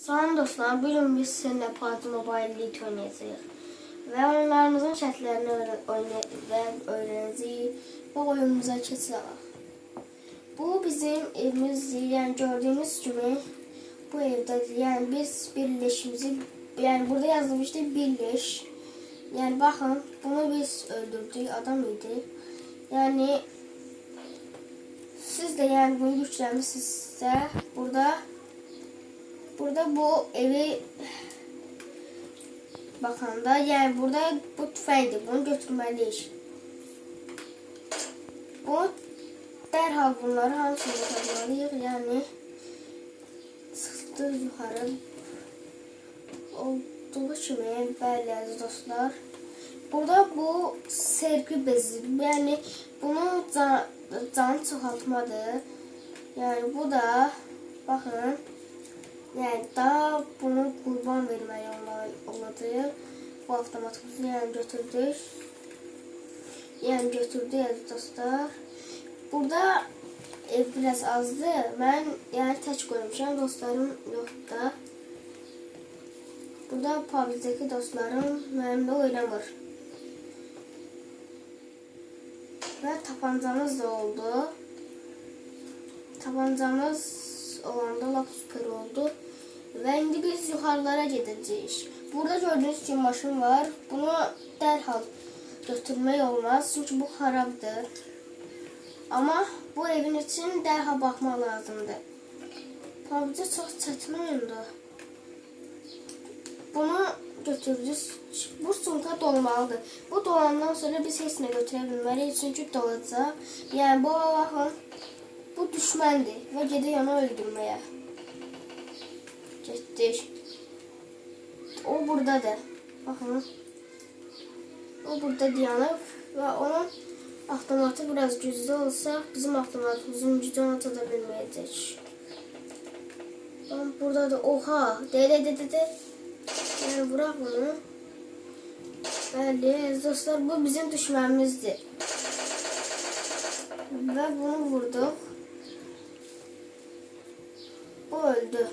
Salam dostlar, bugün biz sizinle PUBG Mobile Elite oynayacağız. Ve oyunlarımızın şərtlərini öğren oynayacağız, öğreneceğiz ve oyunumuza keçirik. Bu bizim evimiz, yani gördüğünüz gibi bu evde yani biz birleşimizi, yani burada yazılmıştı birleş. Yani bakın bunu biz öldürdük, adam idi. Yani siz de yani bunu güçlenmişsizsə burada Burada bu evi bakanda yani burada bu tüfeğdi. Bunu götürmeliyiz. Bu derhal bunları hamısını götürmeliyik. Yani çıxdı yuxarı olduğu kimi bəli əziz dostlar. Burada bu sergi bezi. Yani bunu can, can çoxaltmadır. Yani bu da bakın yani daha bunu kurban verməli olacaq. Bu avtomatımızı yəni götürdük. Yəni götürdük əziz dostlar. Burada ev biraz azdır. Mən yəni tək qoymuşam. Dostlarım yoxdur da. Burada PUBG-dəki dostlarım mənimlə oynamır. Və tapancamız da oldu. Tabancamız olanda lap süper oldu. Ve indi biz yukarılara gideceğiz. Burada gördüğünüz gibi maşın var. Bunu derhal götürmək olmaz. Çünkü bu xarabdır. Ama bu evin için derhal bakmaq lazımdır. PUBG çox çətin oyundur. Bunu götürürüz. Bu sumka dolmalıdır. Bu dolandan sonra biz heç nə götürə bilmərik. Çünki dolacaq. Yəni bu baxın bu düşməndi və gedir onu öldürməyə. Getdik. O buradadır. Baxın. O burada dayanıb və onun avtomatı biraz güclü olsa bizim avtomatımızın gücü ona çata bilməyəcək. Burada da oha. De de de de. Yəni bırak bunu. Bəli, dostlar, bu bizim düşmənimizdir. Və bunu vurduq. Bu öldü.